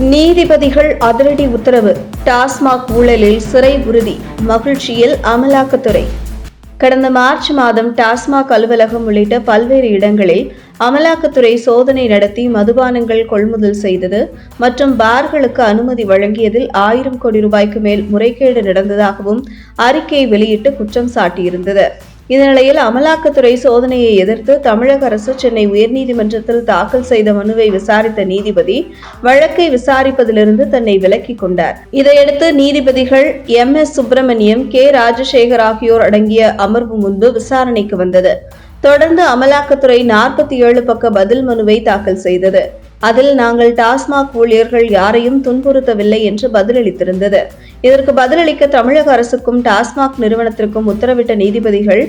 நீதிபதிகள் அதிரடி உத்தரவு. டாஸ்மாக் ஊழலில் சிறை உறுதி. மகிழ்ச்சியில் அமலாக்கத்துறை. கடந்த மார்ச் மாதம் டாஸ்மாக் அலுவலகம் உள்ளிட்ட பல்வேறு இடங்களில் அமலாக்கத்துறை சோதனை நடத்தி மதுபானங்கள் கொள்முதல் செய்தது மற்றும் பார்களுக்கு அனுமதி வழங்கியதில் ஆயிரம் கோடி ரூபாய்க்கு மேல் முறைகேடு நடந்ததாகவும் அறிக்கை வெளியிட்டு குற்றம் சாட்டியிருந்தது. இந்நிலையில் அமலாக்கத்துறை சோதனையை எதிர்த்து தமிழக அரசு சென்னை உயர்நீதிமன்றத்தில் தாக்கல் செய்த மனுவை விசாரித்த நீதிபதி வழக்கை விசாரிப்பதிலிருந்து தன்னை விலக்கிக் கொண்டார். இதையடுத்து நீதிபதிகள் M. S. Subramaniam K. Rajasekar ஆகியோர் அடங்கிய அமர்வு முன்பு விசாரணைக்கு வந்தது. தொடர்ந்து அமலாக்கத்துறை நாற்பத்தி ஏழு பக்க பதில் மனுவை தாக்கல் செய்தது. அதில் நாங்கள் டாஸ்மாக் ஊழியர்கள் யாரையும் துன்புறுத்தவில்லை என்று பதிலளித்திருந்தது. இதற்கு பதிலளிக்க தமிழக அரசுக்கும் டாஸ்மாக் நிறுவனத்திற்கும் உத்தரவிட்ட நீதிபதிகள்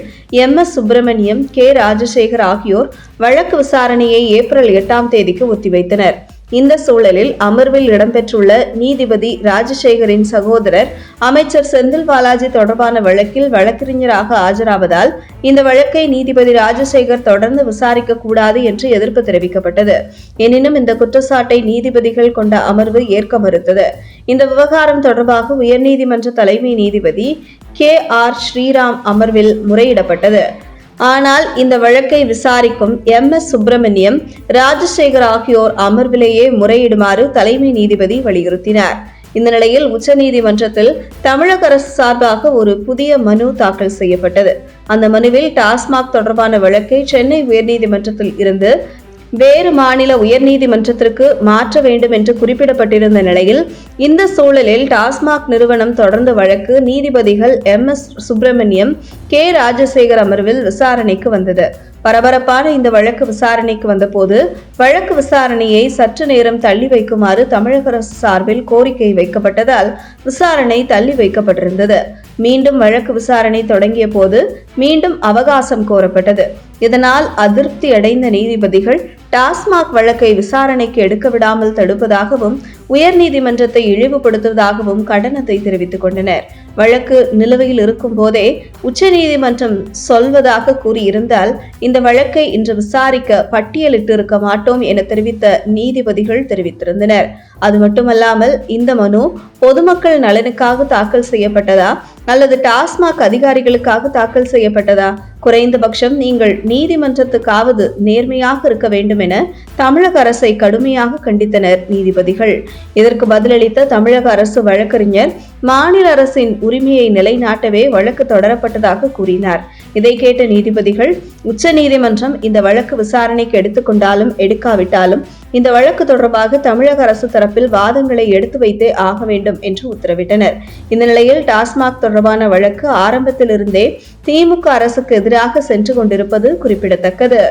M. S. Subramaniam K. Rajasekar ஆகியோர் வழக்கு விசாரணையை ஏப்ரல் எட்டாம் தேதிக்கு ஒத்திவைத்தனர். இந்த சூழலில் அமர்வில் இடம்பெற்றுள்ள நீதிபதி ராஜசேகரின் சகோதரர் அமைச்சர் செந்தில் பாலாஜி தொடர்பான வழக்கில் வழக்கறிஞராக ஆஜராவதால் இந்த வழக்கை நீதிபதி ராஜசேகர் தொடர்ந்து விசாரிக்க கூடாது என்று எதிர்ப்பு தெரிவிக்கப்பட்டது. எனினும் இந்த குற்றச்சாட்டை நீதிபதிகள் கொண்ட அமர்வு ஏற்க மறுத்தது. இந்த விவகாரம் தொடர்பாக உயர்நீதிமன்ற தலைமை நீதிபதி கே ஆர் ஸ்ரீராம் அமர்வில் முறையிடப்பட்டது. ஆனால் இந்த வழக்கை விசாரிக்கும் எம் எஸ் சுப்பிரமணியம் ராஜசேகர் ஆகியோர் அமர்விலேயே முறையிடுமாறு தலைமை நீதிபதி வலியுறுத்தினார். இந்த நிலையில் உச்சநீதிமன்றத்தில் தமிழக அரசு சார்பாக ஒரு புதிய மனு தாக்கல் செய்யப்பட்டது. அந்த மனுவில் டாஸ்மாக் தொடர்பான வழக்கை சென்னை உயர்நீதிமன்றத்தில் இருந்து வேறு மாநில உயர்நீதிமன்றத்திற்கு மாற்ற வேண்டும் என்று குறிப்பிடப்பட்டிருந்த நிலையில் இந்த சூழலில் டாஸ்மாக் நிறுவனம் தொடர்ந்த வழக்கு நீதிபதிகள் M. S. Subramaniam K. Rajasekar அமர்வில் விசாரணைக்கு வந்தது. பரபரப்பான இந்த வழக்கு விசாரணைக்கு வந்தபோது வழக்கு விசாரணையை சற்று நேரம் தள்ளி வைக்குமாறு தமிழக அரசு சார்பில் கோரிக்கை வைக்கப்பட்டதால் விசாரணை தள்ளி வைக்கப்பட்டிருந்தது. மீண்டும் வழக்கு விசாரணை தொடங்கிய போது மீண்டும் அவகாசம் கோரப்பட்டது. இதனால் அதிருப்தி அடைந்த நீதிபதிகள் டாஸ்மாக் வழக்கை விசாரணைக்கு எடுக்க விடாமல் தடுப்பதாகவும் உயர்நீதிமன்றத்தை இழிவுபடுத்துவதாகவும் கண்டனத்தை தெரிவித்துக் கொண்டனர். வழக்கு நிலுவையில் இருக்கும் போதே உச்சநீதிமன்றம் சொல்வதாக கூறியிருந்தால் இந்த வழக்கை இன்று விசாரிக்க பட்டியலிட்டு இருக்க மாட்டோம் என தெரிவித்த நீதிபதிகள் தெரிவித்திருந்தனர். அது மட்டுமல்லாமல் இந்த மனு பொதுமக்கள் நலனுக்காக தாக்கல் செய்யப்பட்டதா அல்லது டாஸ்மாக் அதிகாரிகளுக்காக தாக்கல் செய்யப்பட்டதா? குறைந்தபட்சம் நீங்கள் நீதிமன்றத்துக்காவது நேர்மையாக இருக்க வேண்டும் வேண்டும் என தமிழக அரசை கடுமையாக கண்டித்தனர் நீதிபதிகள். இதற்கு பதிலளித்த தமிழக அரசு வழக்கறிஞர் மாநில அரசின் உரிமையை நிலைநாட்டவே வழக்கு தொடரப்பட்டதாக கூறினார். இதை கேட்ட நீதிபதிகள் உச்ச நீதிமன்றம் இந்த வழக்கு விசாரணைக்கு எடுத்துக்கொண்டாலும் எடுக்காவிட்டாலும் இந்த வழக்கு தொடர்பாக தமிழக அரசு தரப்பில் வாதங்களை எடுத்து வைத்தே ஆக வேண்டும் என்று உத்தரவிட்டனர். இந்த நிலையில் டாஸ்மாக் தொடர்பான வழக்கு ஆரம்பத்திலிருந்தே திமுக அரசுக்கு எதிராக சென்று கொண்டிருப்பது குறிப்பிடத்தக்கது.